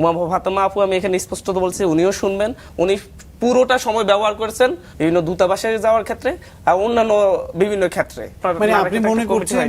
উমা ফাতেমা আপু আমি এখানে স্পষ্টত বলছি উনিও শুনবেন। উনি পুরোটা সময় ব্যবহার করেছেন বিভিন্ন দূতাবাসে যাওয়ার ক্ষেত্রে আর অন্যান্য বিভিন্ন ক্ষেত্রে। মানে আপনি মনে করছেন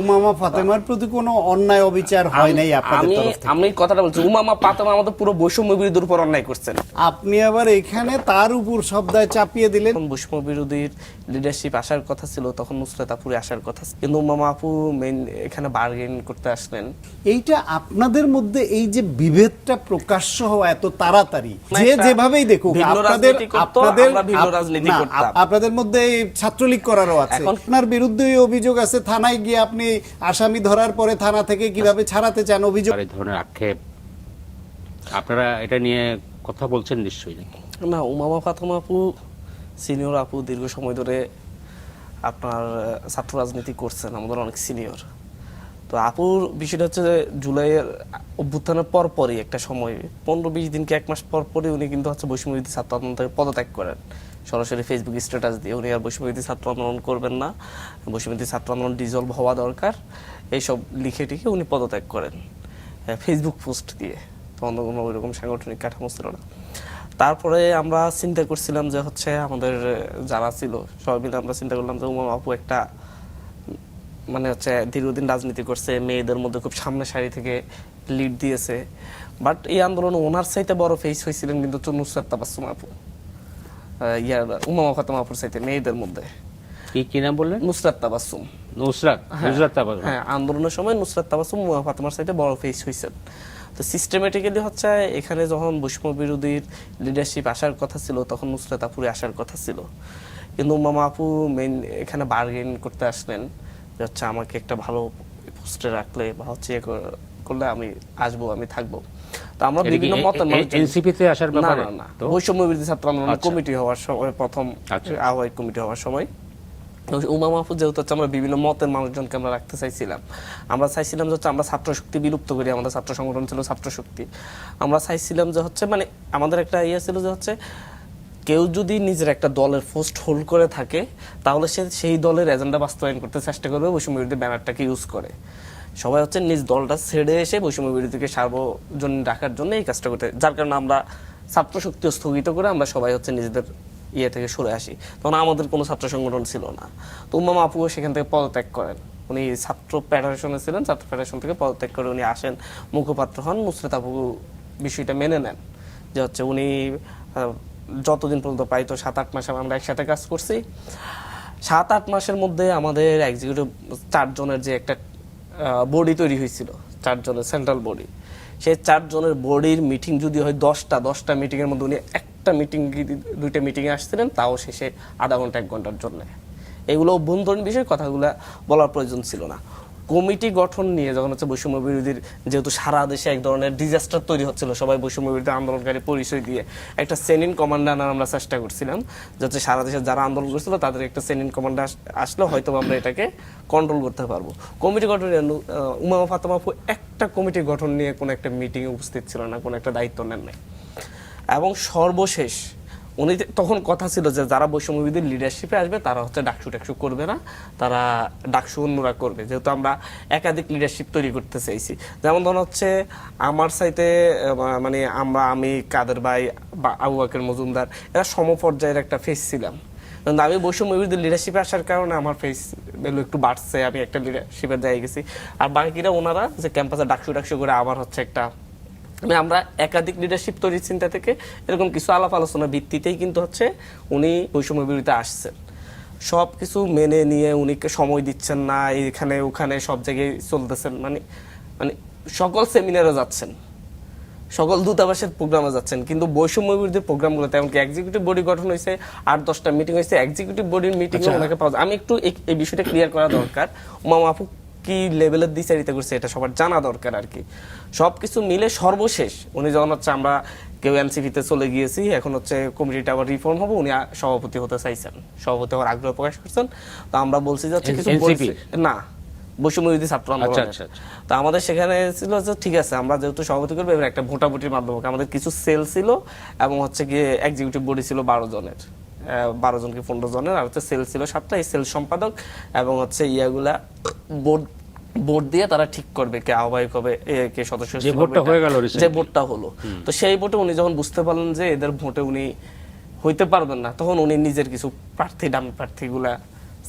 উমামা ফাতেমার প্রতি কোনো অন্যায় অবিচার হয় নাই আপনাদের আমি তরফ থেকে? আমি কথাটা বলছি উমামা পাতেমা আমাদের পুরো বৈষম্য বিরোধীর উপর অন্যায় করছেন। আপনি আবার এখানে তার উপর শব্দায় চাপিয়ে দিলেন। বৈষম্য বিরোধীর লিডারশিপ আসার কথা ছিল তখন নুসরাত আপুরে আসার কথা কিন্তু উমামা আপু মেইন এখানে বার্গেন করতে আসলেন। এইটা আপনাদের মধ্যে এই যে বিভেদটা প্রকাশ্য হওয়া এত তাড়াতাড়ি যে যেভাবেই দেখুক আপনাদের আপনাদের ভিন্ন রাজনীতি না, আপনাদের মধ্যে এই ছাত্রলীগ করারও আছে। আপনার বিরুদ্ধে এই অভিযোগ আছে থানায় গিয়ে আপনি আসামি ধরার পরে থানা থেকে কীভাবে ছাড়াতে চান অভিযোগ? এই ধরনের আক্ষেপ। আপনারা এটা নিয়ে কথা বলছেন নিশ্চয়ই না উমামা ফাতেমা আপু সিনিয়র আপু দীর্ঘ সময় ধরে আপনার ছাত্র রাজনীতি করছেন, আমাদের অনেক সিনিয়র তো আপুর বিষয়টা হচ্ছে যে জুলাইয়ের অভ্যুত্থানের পরপরই একটা সময়, পনেরো বিশ দিনকে এক মাস পর পরই উনি কিন্তু হচ্ছে বৈষম্যবিধি ছাত্র আন্দোলন থেকে পদত্যাগ করেন। সরাসরি ফেসবুক স্ট্যাটাস দিয়ে উনি আর বৈষম্যবিধি ছাত্র আন্দোলন করবেন না। বৈষম্যবিধি ছাত্র আন্দোলন ডিজলভ হওয়া দরকার। এইসব লিখে টিখে উনি পদত্যাগ করেন ফেসবুক পোস্ট দিয়ে। তো কোনো ওইরকম সাংগঠনিক কাঠামো ছিল না। তারপরে আমরা চিন্তা করছিলাম যে হচ্ছে আমাদের যারা ছিল সবাই মিলে আমরা চিন্তা করলাম যে উমা আপু একটা মানে হচ্ছে দীর্ঘদিন রাজনীতি করছে মেয়েদের মধ্যে খুব সামনে সারি থেকে লিড দিয়েছে। বাট এই আন্দোলন ওনার চাইতে বড় ফেস হয়েছিলেন কিন্তু হচ্ছে নুসরাত তাবাসসুম আপু। ইয়ার উমা ফাতেমা আপুর চাইতে মেয়েদের মধ্যে। কি কি নাম বললেন? নুসরাত তাবাসসুম নুসরাত নুসরাত তাবাস হ্যাঁ আন্দোলনের সময় নুসরাত তাবাসুম মুয়া ফাতেমার সাথে বড় ফেস হয়েছেন। তো সিস্টেমেটিক্যালি হচ্ছে এখানে যখন বৈষম্য বিরোধীর লিডারশিপ আসার কথা ছিল তখন নুসরাত আপুরে আসার কথা ছিল কিন্তু মামা আপু মেইন এখানে বার্গেন করতে আসলেন যে হচ্ছে আমাকে একটা ভালো পোস্টে রাখলে বা হচ্ছে ইয়ে করলে আমি আসব আমি থাকব তো আমরা বিভিন্ন এ- মতের এ- মানুষজন- NCP তে আসার ব্যাপারে? না না বৈষম্য বিরোধী ছাত্র আন্দোলন আচ্ছা। কমিটি হওয়ার সময় প্রথম আচ্ছা। আহ্বায়ক কমিটি হওয়ার সময় উমা মাহফুজ যেহেতু হচ্ছে আমরা বিভিন্ন মতের মানুষজনকে আমরা রাখতে চাইছিলাম। আমরা চাইছিলাম যে হচ্ছে আমরা ছাত্র শক্তি বিলুপ্ত করি, আমাদের ছাত্র সংগঠন ছিল ছাত্র শক্তি আমরা চাইছিলাম যে হচ্ছে মানে আমাদের একটা ইয়ে ছিল যে হচ্ছে কেউ যদি নিজের একটা দলের পোস্ট হোল্ড করে থাকে, তাহলে সে সেই দলের এজেন্ডা বাস্তবায়ন করতে চেষ্টা করবে বৈষম্য বিরোধী ব্যানারটাকে ইউজ করে। সবাই হচ্ছে নিজ দলটা ছেড়ে এসে বৈষম্য বিরোধীকে সার্বজনীন রাখার জন্য এই কাজটা করতে যার কারণে আমরা ছাত্র শক্তি স্থগিত করে আমরা সবাই হচ্ছে নিজেদের ইয়ে থেকে সরে আসি। তখন আমাদের কোনো ছাত্র সংগঠন ছিল না। তো উম্মামা আপুও সেখান থেকে পদত্যাগ করেন। উনি ছাত্র ফেডারেশনে ছিলেন, ছাত্র ফেডারেশন থেকে পদত্যাগ করে উনি আসেন। মুখপাত্র হন নুসরাত আপু বিষয়টা মেনে নেন। যে হচ্ছে উনি যতদিন পর্যন্ত পাই তো সাত, আট মাস আমরা একসাথে কাজ করছি। সাত, আট মাসের মধ্যে আমাদের এক্সিকিউটিভ চারজনের যে একটা বডি তৈরি হয়েছিল, চারজনের সেন্ট্রাল বডি সেই চারজনের বডির মিটিং যদি হয় দশটা দশটা মিটিংয়ের মধ্যে উনি একটা মিটিং দুইটা মিটিংয়ে আসছিলেন, তাও শেষে আধা ঘণ্টা, এক ঘণ্টার জন্য। এগুলো অভ্যন্তরীণ বিষয় কথাগুলো বলার প্রয়োজন ছিল না। কমিটি গঠন নিয়ে যখন হচ্ছে বৈষম্য বিরোধীর যেহেতু সারা দেশে এক ধরনের ডিজাস্টার তৈরি হচ্ছিল, সবাই বৈষম্য বিরোধী আন্দোলনকারী পরিচয় দিয়ে একটা সেনিন কমান্ডার আনার আমরা চেষ্টা করছিলাম। যাতে সারা দেশে যারা আন্দোলন করছিল, তাদের একটা সেনিন কমান্ডার আসলে হয়তো আমরা এটাকে কন্ট্রোল করতে পারব। কমিটি গঠন উমা ফাতেমা একটা কমিটি গঠন নিয়ে কোনো একটা মিটিংয়ে উপস্থিত ছিল না, কোনো একটা দায়িত্ব নেন নাই। এবং সর্বশেষ, উনি তখন কথা ছিল যে যারা বৈষম্যবিধির লিডারশিপে আসবে, তারা হচ্ছে ডাকসু টাকসু করবে না, তারা ডাকসু অন্যরা করবে। যেহেতু আমরা একাধিক লিডারশিপ তৈরি করতে চাইছি। যেমন ধরুন হচ্ছে, আমার সাইতে মানে আমরা, আমি, কাদের ভাই বা আবু বাকের মজুমদার, এরা সমপর্যায়ের একটা ফেস ছিলাম। কিন্তু আমি বৈষম্য লিডারশিপে আসার কারণে আমার ফেস ভ্যালু একটু বাড়ছে, আমি একটা লিডারশিপের জায়গায় গেছি। আর বাকিরা ওনারা যে ক্যাম্পাসে ডাকসু ডাকসু করে আবার হচ্ছে একটা মানে আমরা একাধিক লিডারশিপ তৈরির চিন্তা থেকে এরকম কিছু আলাপ আলোচনা ভিত্তিতেই কিন্তু হচ্ছে উনি বৈষম্য বিরোধীতে আসছেন। সব কিছু মেনে নিয়ে উনিকে সময় দিচ্ছেন না এখানে ওখানে সব জায়গায় চলতেছেন। মানে মানে সকল সেমিনারে যাচ্ছেন। সকল দূতাবাসের প্রোগ্রামে যাচ্ছেন। কিন্তু বৈষম্য বিরোধী প্রোগ্রামগুলোতে এমনকি এক্সিকিউটিভ বডি গঠন হয়েছে আট দশটা মিটিং হয়েছে এক্সিকিউটিভ বডির মিটিং ওনাকে পাওয়া যায়। আমি একটু এই- বিষয়টা ক্লিয়ার করা দরকার। উমা কি লেভেলের দ্বিচারিতা করছে এটা সবার জানা দরকার আর কি। সবকিছু মিলে সর্বশেষ উনি যখন হচ্ছে আমরা কেউ এনসিপিতে চলে গিয়েছি এখন হচ্ছে কমিটিটা আবার রিফর্ম হবে উনি সভাপতি হতে চাইছেন। সভাপতি হওয়ার আগ্রহ প্রকাশ করছেন। তো আমরা বলছি যে কিছু না বৈষম্য বিরোধী ছাত্র আচ্ছা, আচ্ছা, আচ্ছা। তো আমাদের সেখানে ছিল যে ঠিক আছে আমরা যেহেতু সভাপতি করব এবার একটা ভোটাভুটির মাধ্যমে। আমাদের কিছু সেল ছিল এবং হচ্ছে গিয়ে এক্সিকিউটিভ বডি ছিল বারো জনের। বারো জন কি পনেরো জনের আর হচ্ছে সেল ছিল সাতটা এই সেল সম্পাদক এবং হচ্ছে ইয়াগুলা বোর্ড ভোট দিয়ে তারা ঠিক করবে কে আহ্বায়ক হবে কে সদস্য যে ভোটটা হয়ে গেল যে ভোটটা হলো। তো সেই ভোটে উনি যখন বুঝতে পারলেন যে এদের ভোটে উনি হইতে পারবেন না তখন উনি নিজের কিছু প্রার্থী দামি প্রার্থীগুলা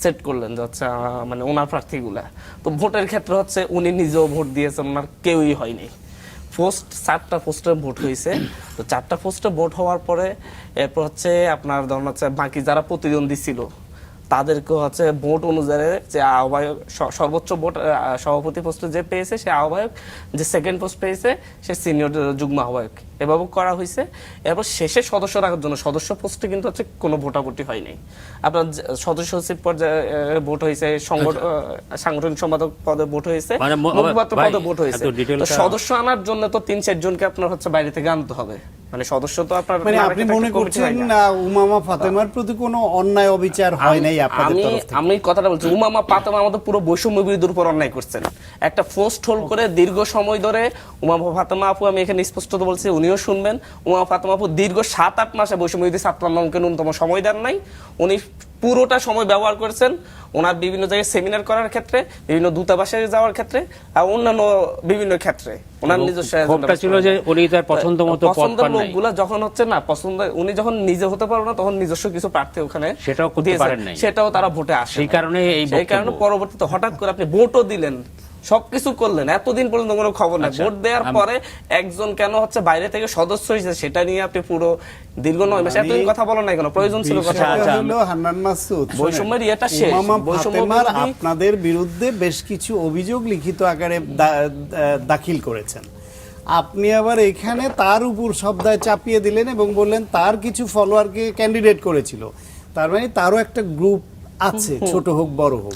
সেট করলেন যে হচ্ছে মানে ওনার প্রার্থীগুলা। তো ভোটের ক্ষেত্রে হচ্ছে উনি নিজেও ভোট দিয়েছেন ওনার কেউই হয়নি। পোস্ট চারটা পোস্টে ভোট হয়েছে। তো চারটা পোস্টে ভোট হওয়ার পরে এরপর হচ্ছে আপনার ধরুন হচ্ছে বাকি যারা প্রতিদ্বন্দ্বী ছিল তাদেরকে হচ্ছে ভোট অনুযায়ী যে আহ্বায়ক সর্বোচ্চ ভোট সভাপতি পোস্টে যে পেয়েছে সে আহ্বায়ক যে সেকেন্ড পোস্ট পেয়েছে সে সিনিয়র যুগ্ম আহ্বায়ক এভাবে করা হয়েছে। এরপর শেষে সদস্য রাখার জন্য সদস্য পোস্টে কিন্তু হচ্ছে কোনো ভোটাভুটি হয়নি। আপনার সদস্য সচিব পর্যায়ে ভোট হয়েছে সংগঠন সাংগঠনিক সম্পাদক পদে ভোট হয়েছে মানে মুখপাত্র পদে ভোট হয়েছে। সদস্য আনার জন্য তো তিন চার জনকে আপনার হচ্ছে বাইরে থেকে আনতে হবে। মানে সদস্য তো আপনার মানে আপনি মনে করছেন উমামা ফাতেমার প্রতি কোনো অন্যায় অবিচার হয় নাই আপনাদের তরফ থেকে? আমি কথাটা বলছি উমামা ফাতেমা আমাদের পুরো বৈষম্য বিরোধীর উপর অন্যায় করছেন। একটা পোস্ট হোল্ড করে দীর্ঘ সময় ধরে উমামা ফাতেমা আপু আমি এখানে স্পষ্ট তো বলছি উনিও শুনবেন উমামা ফাতেমা আপু দীর্ঘ সাত আট মাসে বৈষম্য বিরোধী ছাত্র আন্দোলনকে ন্যূনতম সময় দেন নাই। উনি পুরোটা সময় ব্যবহার করেছেন। ওনার বিভিন্ন জায়গায় সেমিনার করার ক্ষেত্রে বিভিন্ন দূতাবাসে যাওয়ার ক্ষেত্রে আর অন্যান্য বিভিন্ন ক্ষেত্রে ওনার নিজস্ব ছিল যে উনি তার পছন্দ মতো পছন্দ লোকগুলা যখন হচ্ছে না পছন্দ উনি যখন নিজে হতে পারবে না তখন নিজস্ব কিছু প্রার্থী ওখানে সেটাও করতে পারেন নাই। সেটাও তারা ভোটে আসে সেই কারণে এই কারণে পরবর্তীতে হঠাৎ করে আপনি ভোটও দিলেন। সবকিছু করলেন। এতদিন পর্যন্ত কোনো খবর নাই। আচ্ছা, ভোট দেওয়ার পরে একজন কেন হচ্ছে বাইরে থেকে সদস্য হয়েছে সেটা নিয়ে আপনি পুরো দীর্ঘ নয় মাস এতদিন কথা বলেন নাই কেন? প্রয়োজন ছিল কথা। আচ্ছা, হলো হান্নান মাসুদ বৈষম্যের ইয়েটা শেষ। উমামা বৈষম্য ফাতেমার বিরোধী- আপনাদের বিরুদ্ধে বেশ কিছু অভিযোগ লিখিত আকারে দাখিল করেছেন। আপনি আবার এখানে তার উপর শব্দায় চাপিয়ে দিলেন এবং বললেন তার কিছু ফলোয়ারকে ক্যান্ডিডেট করেছিল। তার মানে তারও একটা গ্রুপ আছে ছোট হোক বড় হোক।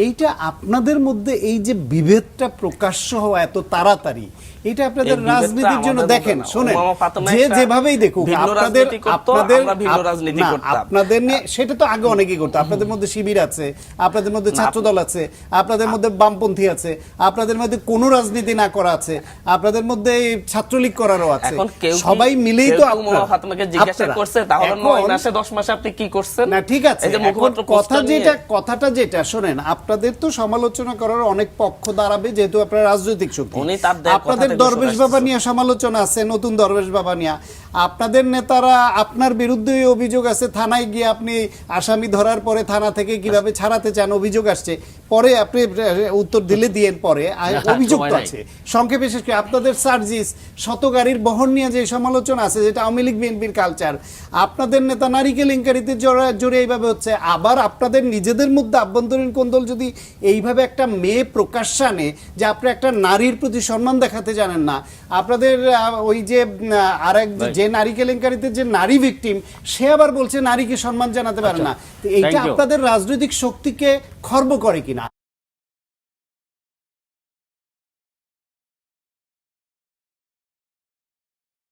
এইটা আপনাদের মধ্যে এই যে বিভেদটা প্রকাশ্য হওয়া এত তাড়াতাড়ি এটা আপনাদের রাজনীতির জন্য দেখেন শোনেন যে যেভাবেই দেখুক আপনাদের আপনাদের আপনাদের নিয়ে সেটা তো আগে অনেকেই করতো। আপনাদের মধ্যে শিবির আছে আপনাদের মধ্যে ছাত্রদল আছে আপনাদের মধ্যে বামপন্থী আছে আপনাদের মধ্যে কোনো রাজনীতি না করা আছে আপনাদের মধ্যে ছাত্রলীগ করারও আছে। সবাই মিলেই তো কি ফাতেমাকে জিজ্ঞাসা করছে? তাহলে এখন- নয় মাসে দশ মাসে আপনি কি করছেন? না ঠিক আছে। কথা যেটা কথাটা যেটা শোনেন আপনাদের তো সমালোচনা করার অনেক পক্ষ দাঁড়াবে যেহেতু আপনারা রাজনৈতিক শক্তি। দেয় আপনাদের দরবেশ বাবা নিয়ে সমালোচনা আছে নতুন দরবেশ বাবা নিয়ে। আপনাদের নেতারা আপনার বিরুদ্ধে অভিযোগ আছে থানায় গিয়ে আপনি আসামি ধরার পরে থানা থেকে কীভাবে ছাড়াতে চান অভিযোগ আসছে। পরে আপনি উত্তর দিলে দিয়েন পরে। অভিযোগ। আছে। সংক্ষেপে শেষ করে আপনাদের সার্জিস শত গাড়ির বহন নিয়ে যে সমালোচনা আছে যেটা আওয়ামী লীগ বিএনপির কালচার আপনাদের নেতা নারী কেলেঙ্কারিতে জড়া জড়ে এইভাবে হচ্ছে। আবার আপনাদের নিজেদের মধ্যে আভ্যন্তরীণ কোন্দল যদি এইভাবে একটা মেয়ে প্রকাশ্যে আনে যে আপনি একটা নারীর প্রতি সম্মান দেখাতে জানেন না আপনাদের ওই যে আর এক যে নারী কেলেঙ্কারিতে যে নারী ভিকটিম সে আবার বলছে নারীকে সম্মান জানাতে পারে না। তো এইটা আপনাদের রাজনৈতিক শক্তিকে খর্ব করে কিনা।